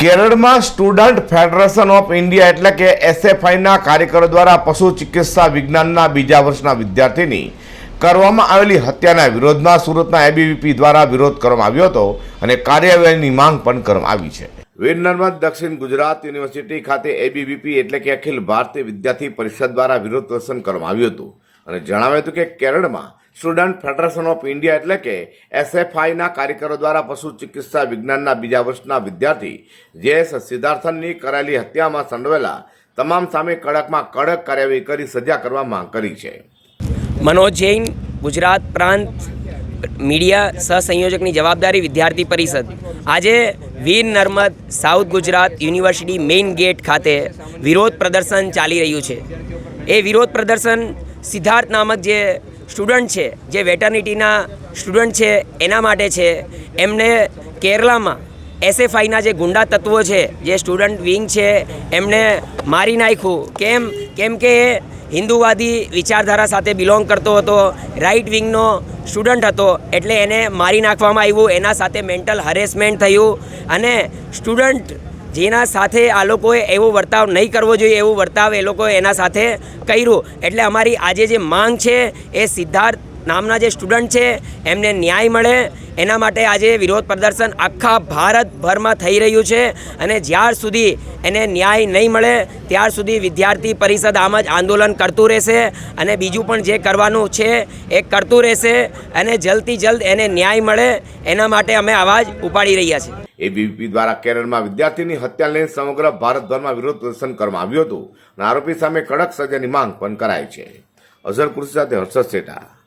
કેરળમાં student federation of India એટલે કે એસએફઆઈના કાર્યકરો દ્વારા પશુ ચિકિત્સા વિજ્ઞાનના બીજા વર્ષના વિદ્યાર્થીની કરવામાં આવેલી હત્યાના વિરોધમાં સુરતના એબીવીપી દ્વારા વિરોધ કરવામાં આવ્યો હતો અને કાર્યવાહીની માંગ પણ કરવામાં આવી છે. વીર દક્ષિણ ગુજરાત યુનિવર્સિટી ખાતે એબીવીપી એટલે કે અખિલ ભારતીય વિદ્યાર્થી પરિષદ દ્વારા વિરોધ પ્રદર્શન કરવામાં આવ્યું હતું અને જણાવ્યું હતું કે કેરળમાં સ્ટુડન્ટ ફેડરેશન ઓફ ઇન્ડિયા એટલે કે એસએફઆઈના કાર્યકરો દ્વારા પશુ ચિકિત્સા વિજ્ઞાનના બીજા વર્ષના વિદ્યાર્થી જેએસ સિદ્ધાર્થનની કરાયેલી હત્યામાં સંડવેલા તમામ સામે કડકમાં કડક કાર્યવાહી કરી સજા કરવા માંગ કરી છે. મનોજ જૈન, ગુજરાત પ્રાંત મીડિયા સહસંયોજકની જવાબદારી વિદ્યાર્થી પરિષદ. આજે Veer Narmad south Gujarat university main gate ખાતે વિરોધ પ્રદર્શન ચાલી રહ્યું છે. એ વિરોધ પ્રદર્શન સિદ્ધાર્થ નામક જે સ્ટુડન્ટ છે, જે વેટર્નિટીના સ્ટુડન્ટ છે, એના માટે છે. એમને કેરલામાં એસએફઆઈના જે ગુંડા તત્વો છે, જે સ્ટુડન્ટ વિંગ છે, એમને મારી નાખ્યું. કેમ? કેમ કે એ હિન્દુવાદી વિચારધારા સાથે બિલોંગ કરતો હતો રાઇટ વિંગનો સ્ટુડન્ટ હતો, એટલે એને મારી નાખવામાં આવ્યું, એના સાથે મેન્ટલ હરેસમેન્ટ થયું, અને સ્ટુડન્ટ જેના સાથે આ લોકોએ એવો વર્તાવ નહીં કરવો જોઈએ, એવું વર્તાવ એ લોકોએ એના સાથે કર્યું. એટલે અમારી આજે જે માંગ છે એ સિદ્ધાર્થ નામના જે સ્ટુડન્ટ છે, એમને ન્યાય મળે. એના માટે આજે વિરોધ પ્રદર્શન આખા ભારતભરમાં થઈ રહ્યું છે અને જ્યાર સુધી એને ન્યાય નહીં મળે, ત્યાર સુધી વિદ્યાર્થી પરિષદ આમ જ આંદોલન કરતું રહેશે અને બીજું પણ જે કરવાનું છે, એ કરતું રહેશે અને જલ્દથી જલ્દ એને ન્યાય મળે. એના માટે અમે અવાજ ઉપાડી રહ્યા છીએ. એબીવીપી દ્વારા કેરળમાં વિદ્યાર્થીની હત્યા લઈને સમગ્ર ભારતભરમાં વિરોધ પ્રદર્શન કરવામાં આવ્યું હતું અને આરોપી સામે કડક સજાની માંગ પણ કરાઈ છે. અઝર કૃષિ સાથે હર્ષદ શેઠા.